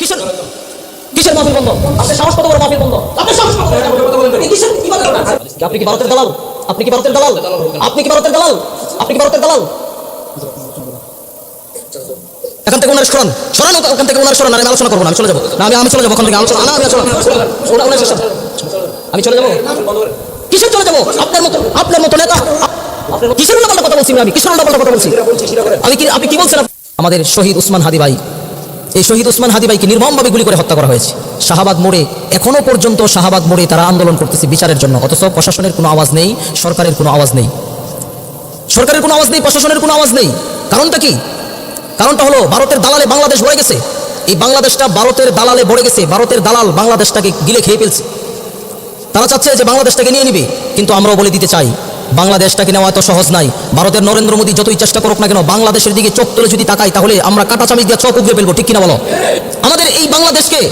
কিসের কিসের মাহফিল বন্ধ? আপনি সাহস কত বড় মাহফিল বন্ধ? আপনি সাহস কত কিসের? কি আপনি কি ভারতের দালাল? আপনি কি ভারতের দালাল? আপনি কি ভারতের দালাল? আপনি কি ভারতের দালাল? এখান থেকে ওনার সরান। সরান ওখান থেকে ওনার সরান। আর আমি আলোচনা করব না আমি চলে যাব। না আমি আমি চলে যাব ওখান থেকে আলোচনা না আমি আলোচনা আমি চলে যাব? কিসের চলে যাব? আপনার মতো আপনার মতো নেতা কিসের কথা বলছি আমি? কিসের কথা বলছি? আমি কি আপনি কি বলছেন? আমাদের শহীদ উসমান হাদি ভাই এই শহীদ উসমান হাদি ভাইকে নির্মমভাবে গুলি করে হত্যা করা হয়েছে। শাহাবাদ মোড়ে এখনও পর্যন্ত শাহাবাদ মোড়ে তারা আন্দোলন করতেছে বিচারের জন্য। অথচ প্রশাসনের কোনো আওয়াজ নেই, সরকারের কোনো আওয়াজ নেই। সরকারের কোনো আওয়াজ নেই, প্রশাসনের কোনো আওয়াজ নেই। কারণটা কি? কারণটা হলো ভারতের দালালে বাংলাদেশ বড়ে গেছে। এই বাংলাদেশটা ভারতের দালালে বড়ে গেছে। ভারতের দালাল বাংলাদেশটাকে গিলে খেয়ে ফেলছে। তারা চাচ্ছে যে বাংলাদেশটাকে নিয়ে নিবে। কিন্তু আমরাও বলে দিতে চাই বাংলাদেশটাকে নেওয়া এত সহজ নাই। ভারতের নরেন্দ্র মোদী যতই চেষ্টা করুক না কেন, বাংলাদেশের দিকে চোখ তুলে যদি তাকাই, তাহলে আমরা কাটা চামিচ দিয়ে চোখ উগড়ে ফেলব, ঠিক কিনা বলো? আমাদের এই বাংলাদেশকে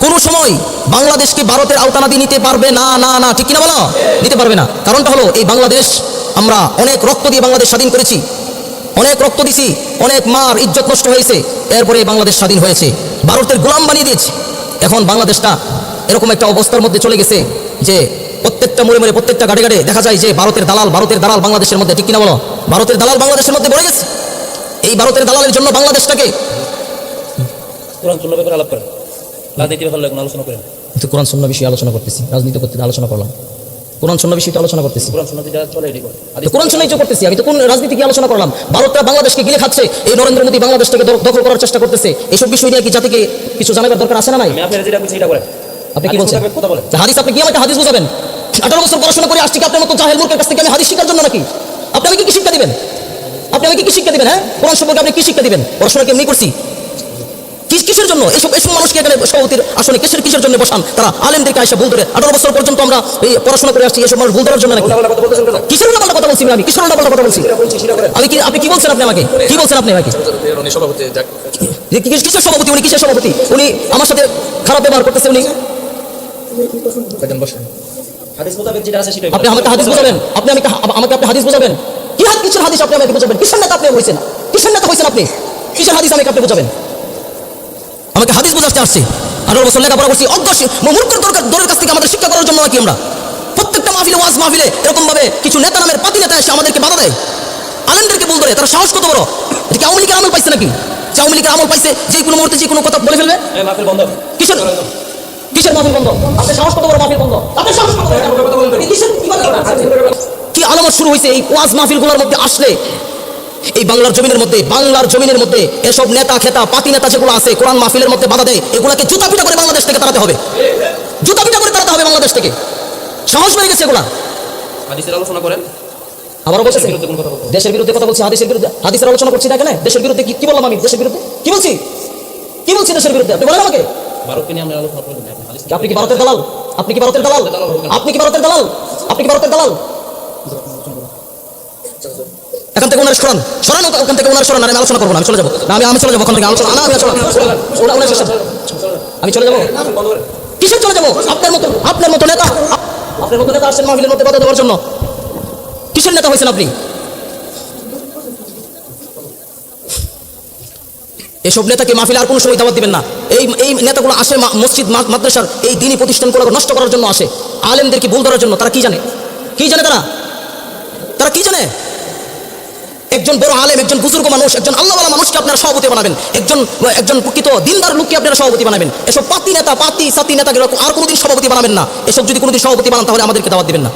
কোনো সময় বাংলাদেশকে ভারতের আওতানা দিয়ে নিতে পারবে না না না, ঠিক কিনা বলো? নিতে পারবে না। কারণটা হলো, এই বাংলাদেশ, আমরা অনেক রক্ত দিয়ে বাংলাদেশ স্বাধীন করেছি। অনেক রক্ত দিছি, অনেক মার ইজ্জত নষ্ট হয়েছে, এরপরে বাংলাদেশ স্বাধীন হয়েছে। ভারতের গোলাম বানিয়ে দিয়েছে। এখন বাংলাদেশটা এরকম একটা অবস্থার মধ্যে চলে গেছে যে প্রত্যেকটা মোড়ে মোড়ে প্রত্যেকটা গাড়ি গাড়ি দেখা যায় যে ভারতের দালাল ভারতের দালাল বাংলাদেশের মধ্যে ঠিক কিনা বলো? ভারতের দালাল বাংলাদেশের মধ্যে পড়ে গেছে। এই ভারতের দালালের জন্য বাংলাদেশটাকে কোরআন সুন্নাহ ব্যাপারে আলাপ করেন। রাজনীতি ব্যাপারে আলোচনা করেন? কিন্তু কোরআন শূন্য বিষয়ে আলোচনা করতেছি রাজনীতি করতে আলোচনা করলাম। কোরআন শূন্য বিষয়ে আলোচনা করতেছি। কোরআন সুন্নাহ যারা চলে এটি করে। কোরআন শুনেই তো করতেছি আমি তো কোন রাজনীতি কি আলোচনা করলাম? ভারতটা বাংলাদেশকে গিলে খাচ্ছে এই নরেন্দ্র মোদী বাংলাদেশটাকে দখল করার চেষ্টা করতেছে। এইসব বিষয় নিয়ে কি জাতিকে কিছু জানাবার দরকার আছে না নাই? যেটা করেন। আপনি কি বলছেন? হাদিস আপনি কি আমাকে হাদিস বুঝাবেন? আঠারো বছর পড়াশোনা করে আসছি আপনার মতো জাহেল মূর্খের কাছ থেকে আমি হাদিস শিখার জন্য নাকি? আপনি আমাকে কি শিক্ষা দিবেন? আপনি আমাকে কি শিক্ষা দিবেন হ্যাঁ? কোরআন সম্পর্কে আপনি কি শিক্ষা দিবেন? পড়াশোনা কেমনি করছি? কিসের জন্য? এইসব এসব মানুষকে এখানে সভাপতির আসনে কিসের কিসের জন্য বসান? তারা আলেমদেরকে আসে ভুল ধরে আঠারো বছর পর্যন্ত আমরা এই পড়াশোনা করে আসছি এসব মানুষ ভুল ধরার জন্য নাকি? কিসের উল্টাপাল্টা কথা বলছি আমি? কিসের উল্টাপাল্টা কথা বলছি? আমি কি আপনি কি বলছেন আপনি আমাকে? কি বলছেন আপনি আমাকে? কিসের সভাপতি? উনি কিসের সভাপতি? উনি আমার সাথে খারাপ ব্যবহার করতেছে উনি। হাদিস মোতাবেক যেটা আছে সেটাই আপনি আমাকে হাদিস বোঝাবেন? আপনি আমাকে আমাকে আপনি হাদিস বোঝাবেন? কি হাত কিসের হাদিস আপনি আমাকে বোঝাবেন? কিসের নেতা আপনি হয়েছেন কিসের নেতা হয়েছেন আপনি? কিসের হাদিস আমাকে আপনি বোঝাবেন? আমাকে হাদিস বোঝাতে আসছে। আঠারো বছর লেখাপড়া করছি অজ্ঞ দরকার দরের কাছ থেকে আমাদের শিক্ষা করার জন্য নাকি আমরা? প্রত্যেকটা মাহফিলে ওয়াজ মাহফিলে এরকম ভাবে কিছু নেতা নামের পাতি নেতা এসে আমাদেরকে বাধা দেয়। আলেমদেরকে বল ধরে তারা সাহস কত বড়? এটা কি আওয়ামী লীগের আমল পাইছে নাকি? যে আওয়ামী লীগের আমল পাইছে যে কোনো মুহূর্তে যে কোনো কথা বলে ফেলবে? কিসের কিসের মাহফিল বন্ধ? আপনি সাহস কত বড় মাহফিল বন্ধ? আপনি সাহস কত বড়? কি আলামত শুরু হয়েছে এই ওয়াজ মাহফিলগুলোর মধ্যে আসলে? এই বাংলার জমিনের মধ্যে বাংলার জমিনের মধ্যে এসব নেতা খেতা পাতি নেতা যেগুলো আছে কোরআন মাহফিলের মধ্যে বাধা দেয় এগুলাকে জুতা পিটা করে বাংলাদেশ থেকে তাড়াতে হবে। জুতা পিটা করে তাড়াতে হবে বাংলাদেশ থেকে। সাহস বেড়ে গেছে এগুলা। হাদিসের আলোচনা করেন। আবারও বলতেছে। দেশের বিরুদ্ধে কথা বলছি হাদিসের বিরুদ্ধে হাদিসের আলোচনা করছি না? কেন দেশের বিরুদ্ধে কি কি বললাম আমি? দেশের বিরুদ্ধে? কি বলছি? কি বলছি দেশের বিরুদ্ধে? আপনি বলেন আমাকে। ভারতকে নিয়ে আমরা আলোচনা করবেন আপনি কি ভারতের দালাল? আপনি কি ভারতের দালাল? আপনি কি ভারতের দালাল? আপনি কি ভারতের দালাল? এখান থেকে ওনার সরান। সরান ওখান থেকে ওনার সরান। আমি আলোচনা করব না আমি চলে যাব। না আমি আমি চলে যাব ওখান থেকে। আলোচনা না আমি আমি চলে যাব? কিসের চলে যাব? আপনার মতো আপনার মতো নেতা আপনার মতো নেতা আসছেন মাহফিলের মধ্যে কথা দেওয়ার জন্য। কিসের নেতা হয়েছেন আপনি? এসব নেতাকে মাহফিলে আর কোনো সময় দাওয়াত দিবেন না। এই এই নেতাগুলো আসে মসজিদ মাদ্রাসার এই দিনই প্রতিষ্ঠানগুলো নষ্ট করার জন্য আসে। আলেমদেরকে ভুল ধরার জন্য তারা কি জানে? কি জানে তারা? তারা কি জানে? একজন বড় আলেম, একজন বুজুর্গ মানুষ, একজন আল্লাহওয়ালা মানুষকে আপনারা সভাপতি বানাবেন। একজন একজন প্রকৃত দিনদার লোককে আপনারা সভাপতি বানাবেন। এসব পাতি নেতা, পাতি সাতি নেতাগুলো আর কোনোদিন সভাপতি বানাবেন না। এসব যদি কোনোদিন সভাপতি বানান, তাহলে আমাদেরকে দাওয়াত দিবেন না।